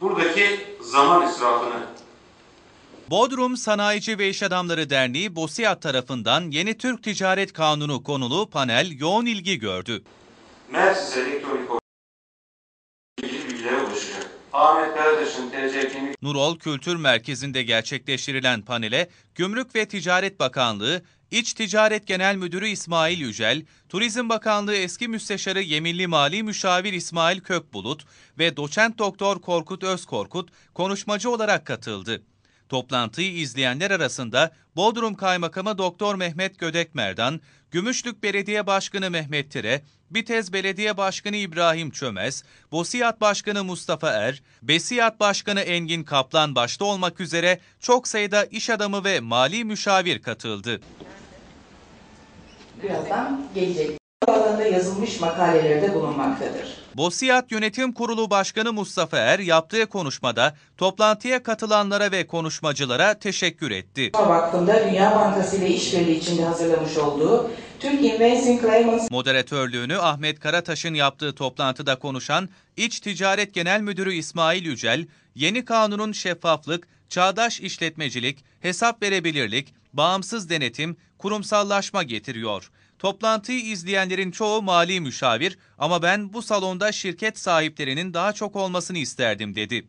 buradaki zaman israfını Bodrum Sanayici ve İş Adamları Derneği BOSİAD tarafından Yeni Türk Ticaret Kanunu konulu panel yoğun ilgi gördü. Mersis elektronik Or- ilgili bilgilere ulaşacak. Ahmet Karataş'ın TC kimlik Nurol Kültür Merkezi'nde gerçekleştirilen panele Gümrük ve Ticaret Bakanlığı, İç Ticaret Genel Müdürü İsmail Yücel, Turizm Bakanlığı Eski Müsteşarı Yeminli Mali Müşavir İsmail Kökbulut ve Doçent Doktor Korkut Özkorkut konuşmacı olarak katıldı. Toplantıyı izleyenler arasında Bodrum Kaymakamı Doktor Mehmet Gödekmerdan, Gümüşlük Belediye Başkanı Mehmet Tire, Bitez Belediye Başkanı İbrahim Çömez, Bosiyat Başkanı Mustafa Er, Besiyat Başkanı Engin Kaplan başta olmak üzere çok sayıda iş adamı ve mali müşavir katıldı. Birazdan gelecek. Bu alanda yazılmış makalelerde bulunmaktadır. Bosiyat Yönetim Kurulu Başkanı Mustafa Er yaptığı konuşmada toplantıya katılanlara ve konuşmacılara teşekkür etti. Vakfı'nda Dünya Bankası ile işbirliği içinde hazırlamış olduğu Türk Investing Claimants Moderatörlüğünü Ahmet Karataş'ın yaptığı toplantıda konuşan İç Ticaret Genel Müdürü İsmail Yücel, yeni kanunun şeffaflık, çağdaş işletmecilik, hesap verebilirlik, bağımsız denetim, kurumsallaşma getiriyor. Toplantıyı izleyenlerin çoğu mali müşavir ama ben bu salonda şirket sahiplerinin daha çok olmasını isterdim dedi.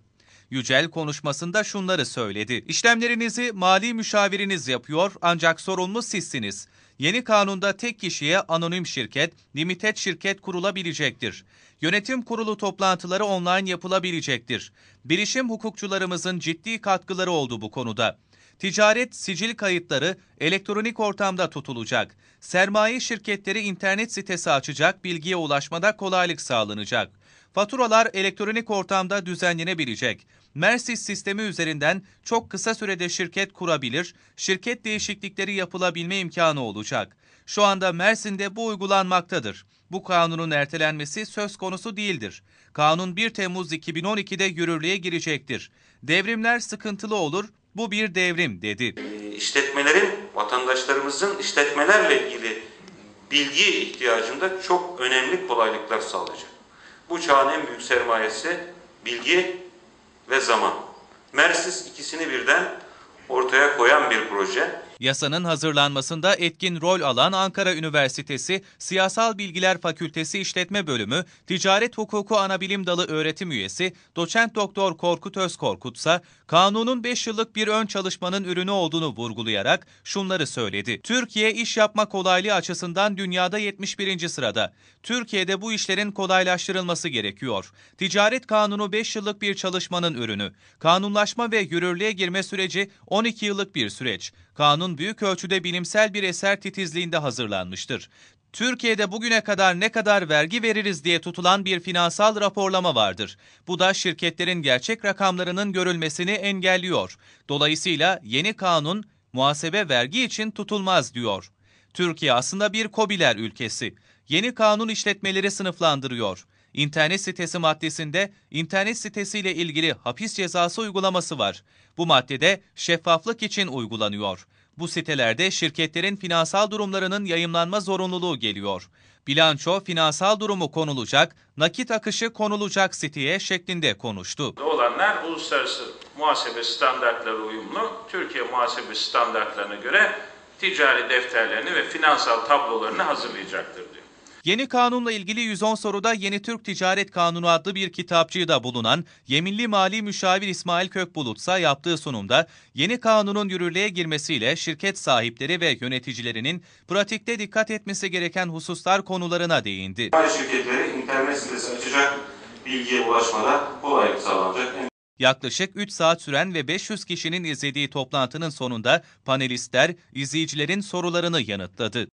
Yücel konuşmasında şunları söyledi. İşlemlerinizi mali müşaviriniz yapıyor ancak sorumlu sizsiniz. Yeni kanunda tek kişiye anonim şirket, limited şirket kurulabilecektir. Yönetim kurulu toplantıları online yapılabilecektir. Bilişim hukukçularımızın ciddi katkıları oldu bu konuda. Ticaret sicil kayıtları elektronik ortamda tutulacak. Sermaye şirketleri internet sitesi açacak, bilgiye ulaşmada kolaylık sağlanacak. Faturalar elektronik ortamda düzenlenebilecek. Mersis sistemi üzerinden çok kısa sürede şirket kurabilir, şirket değişiklikleri yapılabilme imkanı olacak. Şu anda Mersin'de bu uygulanmaktadır. Bu kanunun ertelenmesi söz konusu değildir. Kanun 1 Temmuz 2012'de yürürlüğe girecektir. Devrimler sıkıntılı olur, bu bir devrim dedi. işletmelerin, vatandaşlarımızın işletmelerle ilgili bilgi ihtiyacında çok önemli kolaylıklar sağlayacak. Bu çağın en büyük sermayesi bilgi ve zaman. Mersis ikisini birden ortaya koyan bir proje. Yasanın hazırlanmasında etkin rol alan Ankara Üniversitesi Siyasal Bilgiler Fakültesi İşletme Bölümü Ticaret Hukuku Anabilim Dalı öğretim üyesi Doçent Doktor Korkut Özkorkut ise kanunun 5 yıllık bir ön çalışmanın ürünü olduğunu vurgulayarak şunları söyledi. Türkiye iş yapma kolaylığı açısından dünyada 71. sırada. Türkiye'de bu işlerin kolaylaştırılması gerekiyor. Ticaret kanunu 5 yıllık bir çalışmanın ürünü. Kanunlaşma ve yürürlüğe girme süreci 12 yıllık bir süreç. Kanun büyük ölçüde bilimsel bir eser titizliğinde hazırlanmıştır. Türkiye'de bugüne kadar ne kadar vergi veririz diye tutulan bir finansal raporlama vardır. Bu da şirketlerin gerçek rakamlarının görülmesini engelliyor. Dolayısıyla yeni kanun muhasebe vergi için tutulmaz diyor. Türkiye aslında bir kobiler ülkesi. Yeni kanun işletmeleri sınıflandırıyor. İnternet sitesi maddesinde internet sitesiyle ilgili hapis cezası uygulaması var. Bu maddede şeffaflık için uygulanıyor. Bu sitelerde şirketlerin finansal durumlarının yayımlanma zorunluluğu geliyor. Bilanço finansal durumu konulacak, nakit akışı konulacak siteye şeklinde konuştu. olanlar uluslararası muhasebe standartları uyumlu, Türkiye muhasebe standartlarına göre ticari defterlerini ve finansal tablolarını hazırlayacaktır diyor. Yeni kanunla ilgili 110 soruda Yeni Türk Ticaret Kanunu adlı bir kitapçıda bulunan Yeminli Mali Müşavir İsmail Kökbulutsa yaptığı sunumda yeni kanunun yürürlüğe girmesiyle şirket sahipleri ve yöneticilerinin pratikte dikkat etmesi gereken hususlar konularına değindi. Şirketleri internet sitesi açacak, bilgiye ulaşmada kolaylık sağlanacak. Yaklaşık 3 saat süren ve 500 kişinin izlediği toplantının sonunda panelistler izleyicilerin sorularını yanıtladı.